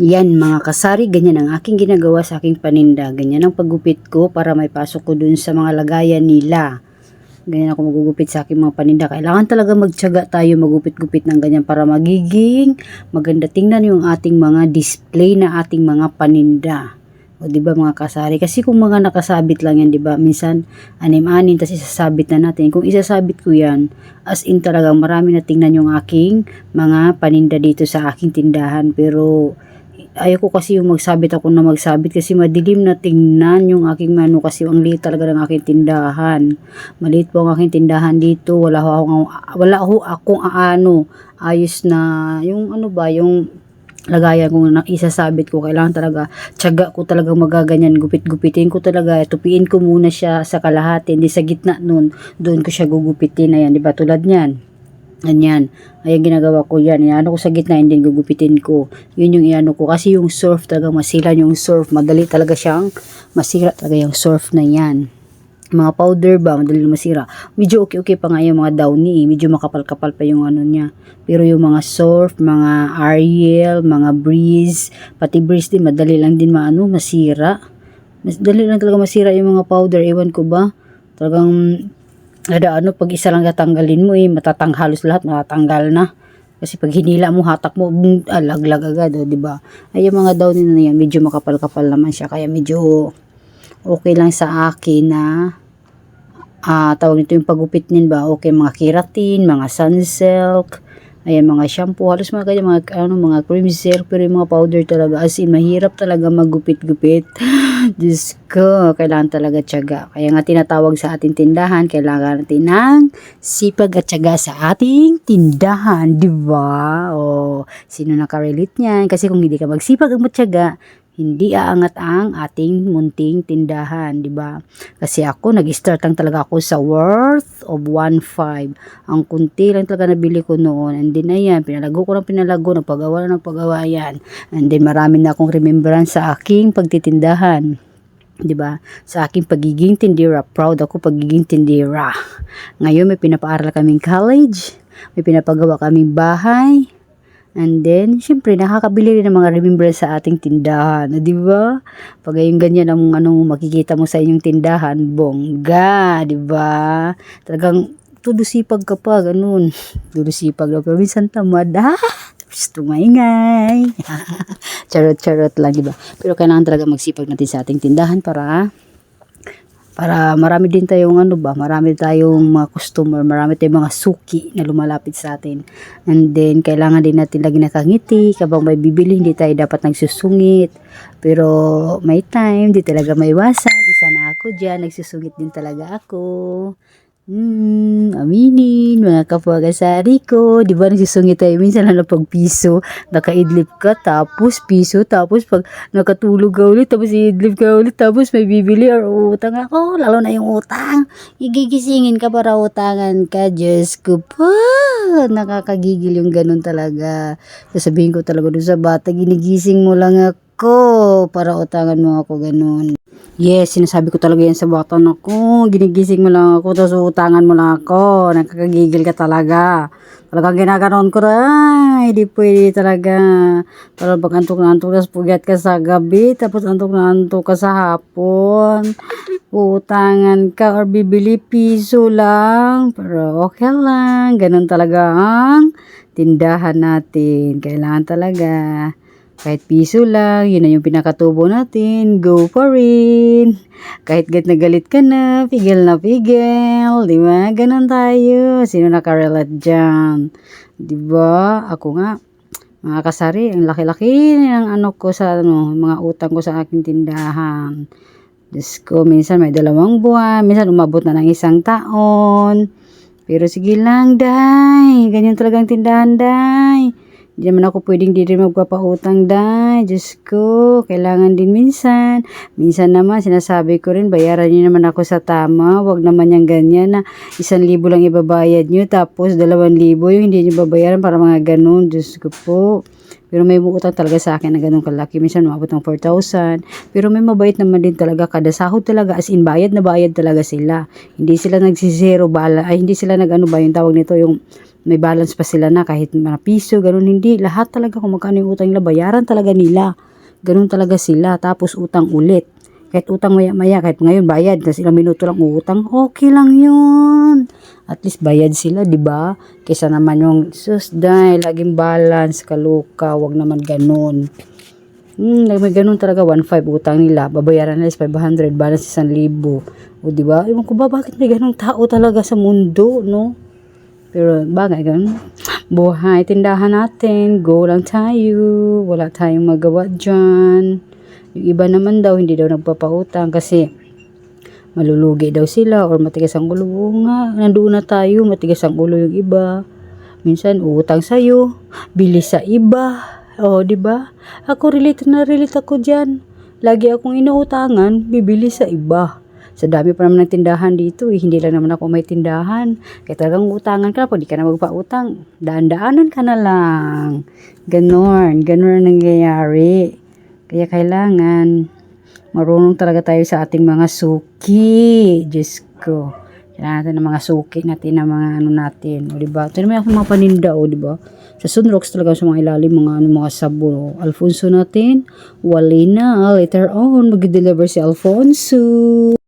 Yan mga kasari, ganyan ang aking ginagawa sa aking paninda. Ganyan ang paggupit ko para may pasok ko dun sa mga lagayan nila. Ganyan ako magugupit sa aking mga paninda. Kailangan talaga magtyaga tayo magupit-gupit ng ganyan para magiging maganda tingnan yung ating mga display na ating mga paninda. O di ba mga kasari? Kasi kung mga nakasabit lang yan, di ba? Minsan anim-anim tas isasabit na natin. Kung isasabit ko yan, as in talagang marami na tingnan yung aking mga paninda dito sa aking tindahan. Pero ayoko kasi yung magsabit ako na magsabit kasi madilim na tingnan yung aking mano kasi ang liit talaga ng aking tindahan. Maliit po ang aking tindahan dito. Wala ho akong, wala ho akong aano. Ayos na yung ano ba yung lagayan kung na isasabit ko. Kailangan talaga tiyaga ko talaga magaganyan. Gupit-gupitin ko talaga. Tupiin ko muna siya sa kalahati. Hindi sa gitna nun. Doon ko siya gugupitin. Ayan di ba? Tulad niyan Ganyan. Ayan ginagawa ko yan. Iano ko sa gitna, hindi gugupitin ko. Yun yung iano ko. Kasi yung surf talaga masira yung surf. Madali talaga siyang masira talaga yung surf na yan. Mga powder ba, madali masira. Medyo okay-okay pa nga yung mga downy. eh. Medyo makapal-kapal pa yung ano niya. Pero yung mga surf, mga Ariel, mga breeze, pati breeze din, madali lang din maano, masira. Mas dali lang talaga masira yung mga powder. Ewan ko ba? Talagang ada ano pag isa lang tatanggalin mo eh matatang halos lahat matatanggal na. Kasi pag hinila mo hatak mo bung, ah, agad oh, di ba? Ay yung mga down na yan medyo makapal-kapal naman siya. Kaya medyo okay lang sa akin na ah tawag nito yung pagupit nin ba okay mga keratin mga sunsilk ayan mga shampoo halos mga ganyan mga ano mga cream silk pero yung mga powder talaga as in mahirap talaga magupit-gupit Diyos ko, kailangan talaga tiyaga. Kaya nga tinatawag sa ating tindahan, kailangan natin ng sipag at tiyaga sa ating tindahan, di ba? O, sino nakarelate niyan? Kasi kung hindi ka magsipag at matyaga, hindi aangat ang ating munting tindahan, di ba? Kasi ako, nag-start lang talaga ako sa worth of 1.5. Ang kunti lang talaga nabili ko noon. And then, ayan, pinalago ko ng pinalago, nagpagawa na nagpagawa yan. And then, marami na akong remembrance sa aking pagtitindahan. 'di ba? Sa aking pagiging tindera, proud ako pagiging tindera. Ngayon may pinapaaral kaming college, may pinapagawa kaming bahay, And then, syempre, nakakabili rin ng mga remembrance sa ating tindahan. Di ba? Pag yung ganyan ang ano, makikita mo sa inyong tindahan, bongga, di ba? Talagang tudusipag ka pa, ganun. Tudusipag ka, pero minsan tamad, ah! Tapos tumaingay. Charot-charot lang, di ba? Pero kailangan talaga magsipag natin sa ating tindahan para para marami din tayong ano ba, marami tayong mga customer, marami tayong mga suki na lumalapit sa atin. And then, kailangan din natin lagi nakangiti, kabang may bibili, hindi tayo dapat nagsusungit. Pero, may time, di talaga may iwasan. Isa na ako dyan, nagsusungit din talaga ako. Hmm, aminin, mga kapag-asari ko. Di ba nagsusungit tayo minsan na pag piso, nakaidlip ka, tapos piso, tapos pag nakatulog ka ulit, tapos idlip ka ulit, tapos may bibili or utang ako, lalo na yung utang. Igigisingin ka para utangan ka, Diyos ko po. Nakakagigil yung ganun talaga. Sasabihin ko talaga dun sa bata, ginigising mo lang ako para utangan mo ako ganun. Yes, sinasabi ko talaga yan sa bata na ko. Ginigising mo lang ako, tapos utangan mo lang ako. Nakakagigil ka talaga. Talagang ginaganon ko ay, hindi pwede talaga. Pero pag antok na antok, tapos pugyat ka sa gabi, tapos antok na antok ka sa hapon. Utangan ka or bibili piso lang. Pero okay lang. Ganon talaga ang tindahan natin. Kailangan talaga. Kahit piso lang, yun na yung pinakatubo natin. Go pa rin. Kahit gat na galit ka na, pigil na pigil. Di ba? Ganon tayo. Sino nakarelate dyan? Di ba? Ako nga, mga kasari, ang laki-laki ng ano ko sa ano, mga utang ko sa aking tindahan. Diyos ko, minsan may dalawang buwan, minsan umabot na ng isang taon. Pero sige lang, day. Ganyan talagang tindahan, day. Hindi naman ako pwedeng di rin magpapautang, day. Diyos ko, kailangan din minsan. Minsan naman, sinasabi ko rin, bayaran niyo naman ako sa tama. Huwag naman yung ganyan na isang libo lang ibabayad niyo, tapos dalawang libo yung hindi niyo babayaran para mga ganun. Diyos ko po. Pero may utang talaga sa akin na ganun kalaki. Minsan umabot ng 4,000. Pero may mabait naman din talaga. Kada sahod talaga. As in, bayad na bayad talaga sila. Hindi sila nagsisero bala. Ay, hindi sila nag ano ba yung tawag nito. Yung may balance pa sila na kahit mga piso, ganun hindi. Lahat talaga kung magkano yung utang nila, bayaran talaga nila. Ganun talaga sila. Tapos utang ulit. Kahit utang maya-maya, kahit ngayon bayad, kasi ilang minuto lang uutang, okay lang yun. At least bayad sila, di ba? Kaysa naman yung, sus, dahil, laging balance, kaluka, wag naman ganun. Hmm, may ganun talaga, 1.5 utang nila, babayaran nila is 500, balance 1,000. O di ba? Ewan ko ba, bakit may ganung tao talaga sa mundo, no? Pero bagay ganun. Buhay, tindahan natin, go lang tayo, wala tayong magawa dyan. Yung iba naman daw, hindi daw nagpapautang kasi malulugi daw sila or matigas ang ulo. Oo nga, nandoon na tayo, matigas ang ulo yung iba. Minsan, utang sa'yo, bili sa iba. O, di ba? Ako relate na relate ako dyan. Lagi akong inuutangan, bibili sa iba. Sa dami pa naman ng tindahan dito, eh. hindi lang naman ako may tindahan. Kaya talagang utangan ka, pag di ka na magpautang, daan-daanan ka na lang. Ganon, ganon ang nangyayari. Kaya kailangan marunong talaga tayo sa ating mga suki. Diyos ko. Kailangan natin ng mga suki natin, ng mga ano natin. O, diba? Ito naman ako mga paninda, o, diba? Sa Sunrocks talaga sa mga ilalim, mga ano, mga sabo. Alfonso natin, wali na. Later on, mag-deliver si Alfonso.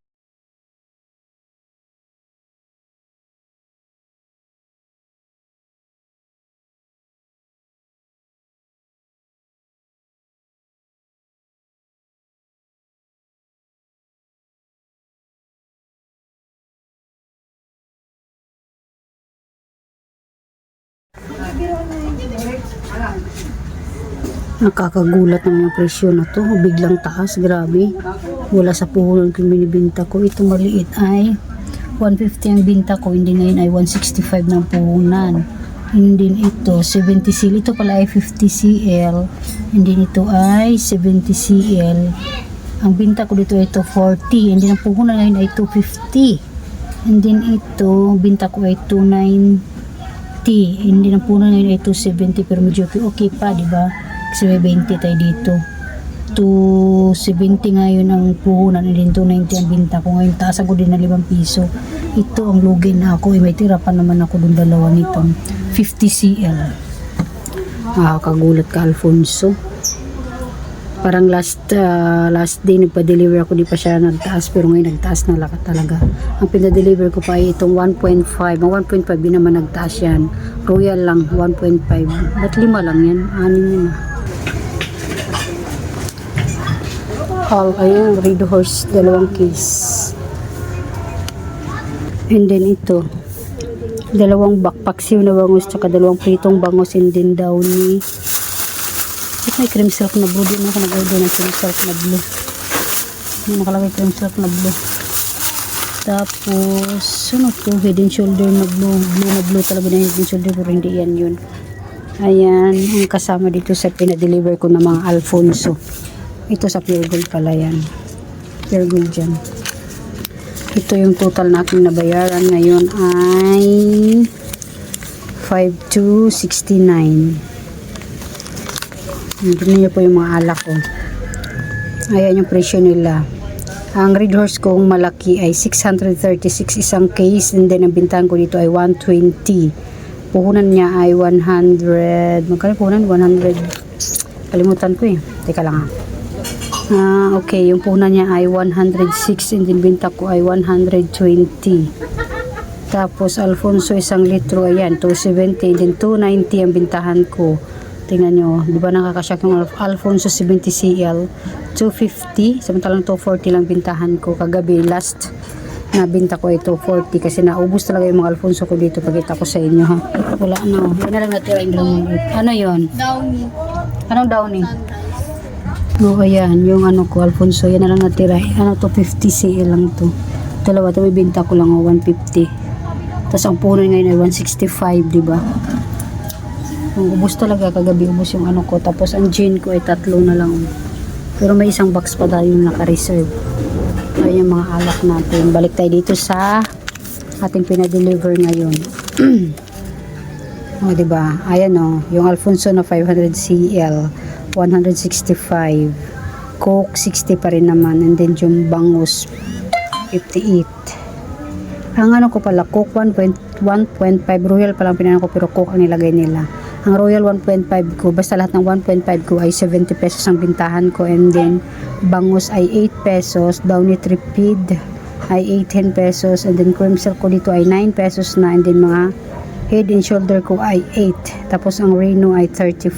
Nakakagulat naman yung presyo na to. Biglang taas, grabe. Wala sa puhunan kung binibinta ko. Ito maliit ay 150 ang binta ko. Hindi ngayon ay 165 ng puhunan. Hindi ito 70 cl. Ito pala ay 50 cl. Hindi ito ay 70 cl. Ang binta ko dito ay 240. Hindi ng puhunan ngayon ay 250. And then ito, binta ko ay 290. Hindi ng puhunan ngayon ay 270 pero medyo okay, pa, di ba? Kasi may 20 tayo dito. 270 ngayon ang puhunan then 290 ang binta ko. Ngayon taas ako din na 5 piso. Ito ang lugi na ako. Eh, may tira pa naman ako dun dalawa nitong 50 cl. Nakakagulat ka, Alfonso. Parang last ah, last day nagpa-deliver ako di pa siya nagtaas pero ngayon nagtaas na lakat talaga. Ang pinadeliver ko pa ay itong 1.5. Ang 1.5 din naman nagtaas yan. Royal lang 1.5. Ba't lima lang yan? Anin yun. All, ayan, Red Horse, dalawang case. And then ito, dalawang backpacks na bangus, tsaka dalawang pritong bangus, and then daw Ba't may cream silk na blue? Di mo ako nag-order ng cream silk na blue. May nakalagay cream silk na blue. Tapos, ano to? Head and shoulder na blue. Blue na blue talaga na head and shoulder pero hindi yan yun. Ayan, ang kasama dito sa pinadeliver ko ng mga Alfonso. Ito sa Pure Gold pala yan. Pure Gold dyan. Ito yung total na aking nabayaran ngayon ay 5269. Tignan niyo po yung mga alak ko. Ayan yung presyo nila. Ang Red Horse kong malaki ay 636 isang case and then ang bintahan ko dito ay 120. Puhunan niya ay 100. Magkano puhunan? 100. Kalimutan ko eh. Teka lang ah. Ah, okay. Yung puhunan niya ay 106 and then binta ko ay 120. Tapos Alfonso isang litro ayan 270 and then 290 ang bintahan ko. Tingnan nyo, di ba nakakasyak yung Alf- Alfonso 70 CL 250, samantalang 240 lang bintahan ko kagabi last na binta ko ay 240 kasi naubos talaga yung mga Alfonso ko dito pagkita ko sa inyo ha wala na, yan na lang natira yung ano yon Downy. anong downy? Oo, ayan, yung ano ko, Alfonso, yan na lang natira. Ano to, 50 CL lang to. Dalawa, to may binta ko lang, oh, 150. Tapos ang puno ngayon ay 165, di ba? Yung ubos talaga, kagabi ubos yung ano ko. Tapos ang gin ko ay tatlo na lang. oh. Pero may isang box pa tayo yung naka-reserve. Ayan yung mga alak natin. Balik tayo dito sa ating pinadeliver ngayon. O, di ba? Ayan o, yung Alfonso na 500 CL, 165. Coke, 60 pa rin naman. And then yung bangus, 58. Ang ano ko pala, Coke 1.5 1.5 royal pa lang pinanan ko pero coke ang nilagay nila ang royal 1.5 ko basta lahat ng 1.5 ko ay 70 pesos ang bintahan ko. And then bangus ay 8 pesos downy tripid ay 18 pesos and then silk ko dito ay 9 pesos na and then mga head and shoulder ko ay 8 tapos ang reno ay 35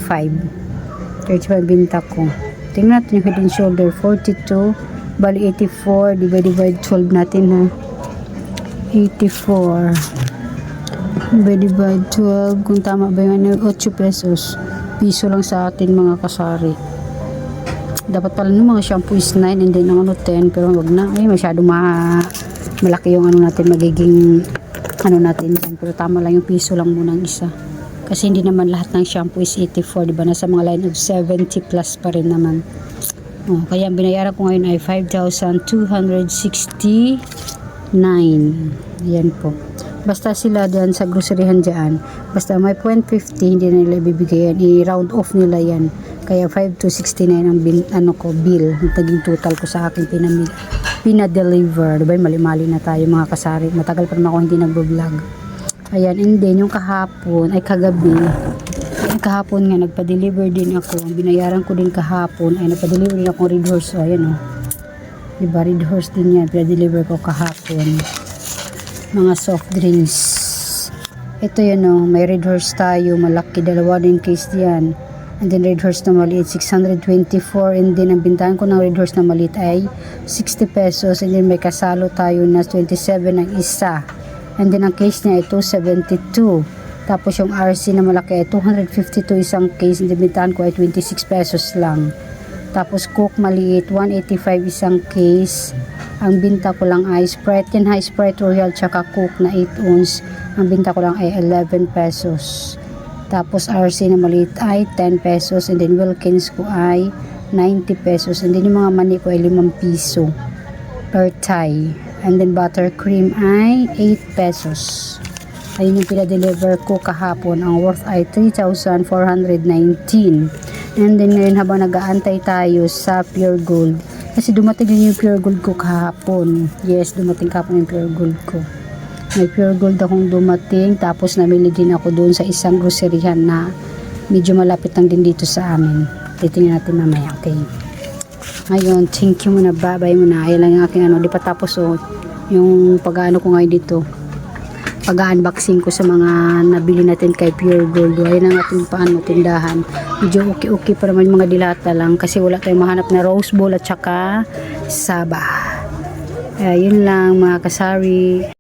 35 binta ko. Tingnan natin yung head and shoulder 42 bali 84 divide by 12 natin ha? 84 divide by 12 kung tama ba ano, 8 pesos. Piso lang sa atin mga kasari. Dapat pala ng mga shampoo is 9 and then ang ano 10 pero wag na. Ay masyado ma malaki yung ano natin magiging ano natin yan. pero tama lang yung piso lang muna ang isa. Kasi hindi naman lahat ng shampoo is 84 di ba? Nasa mga line of 70 plus pa rin naman. Oh, kaya binayaran ko ngayon ay 5,269 yan po basta sila dyan sa groceryhan dyan. Basta may 0.50 hindi na nila ibibigay i-round off nila yan. Kaya 5,269 ang bin, ano ko bill. Naging total ko sa akin pinamil pinadeliver. Diba mali-mali na tayo mga kasari. Matagal pa naman ako hindi nagbo-vlog ayan and then yung kahapon ay kagabi. Ay kahapon nga nagpa-deliver din ako. Binayaran ko din kahapon ay nagpa-deliver din ako red horse. So ayan o diba red horse din yan. Pinadeliver ko kahapon mga soft drinks. Ito yun o may red horse tayo malaki. Dalawa din case yan and then red horse na maliit 624 and then ang bintahan ko ng red horse na maliit ay 60 pesos. And then may kasalo tayo na 27 ang isa. And then ang case niya ay 272 tapos yung RC na malaki ay 252 isang case. And bintahan ko ay 26 pesos lang. Tapos coke maliit 185 isang case ang binta ko lang ay Sprite high Sprite Royal tsaka coke na 8 ounce. Ang binta ko lang ay 11 pesos. Tapos RC na maliit ay 10 pesos and then Wilkins ko ay 90 pesos. And then yung mga mani ko ay 5 piso per tie and then buttercream ay 8 pesos. Ayun yung pinadeliver ko kahapon. Ang worth ay 3,419 and then ngayon habang nag-aantay tayo sa pure gold kasi dumating yung pure gold ko kahapon. Yes dumating kahapon yung pure gold ko. May pure gold akong dumating tapos namili din ako doon sa isang groceryhan na medyo malapit lang din dito sa amin. Titingnan natin mamaya okay? Ngayon thank you muna bye bye muna. Ayan lang yung aking ano di pa tapos oh. Yung pag-ano ko ngayon dito pag-unboxing ko sa mga nabili natin kay Pure Gold. Ayun ang ating paano tindahan. Medyo okay-okay pa naman mga dilata lang kasi wala tayong mahanap na rose bowl at saka saba. Ayun lang mga kasari.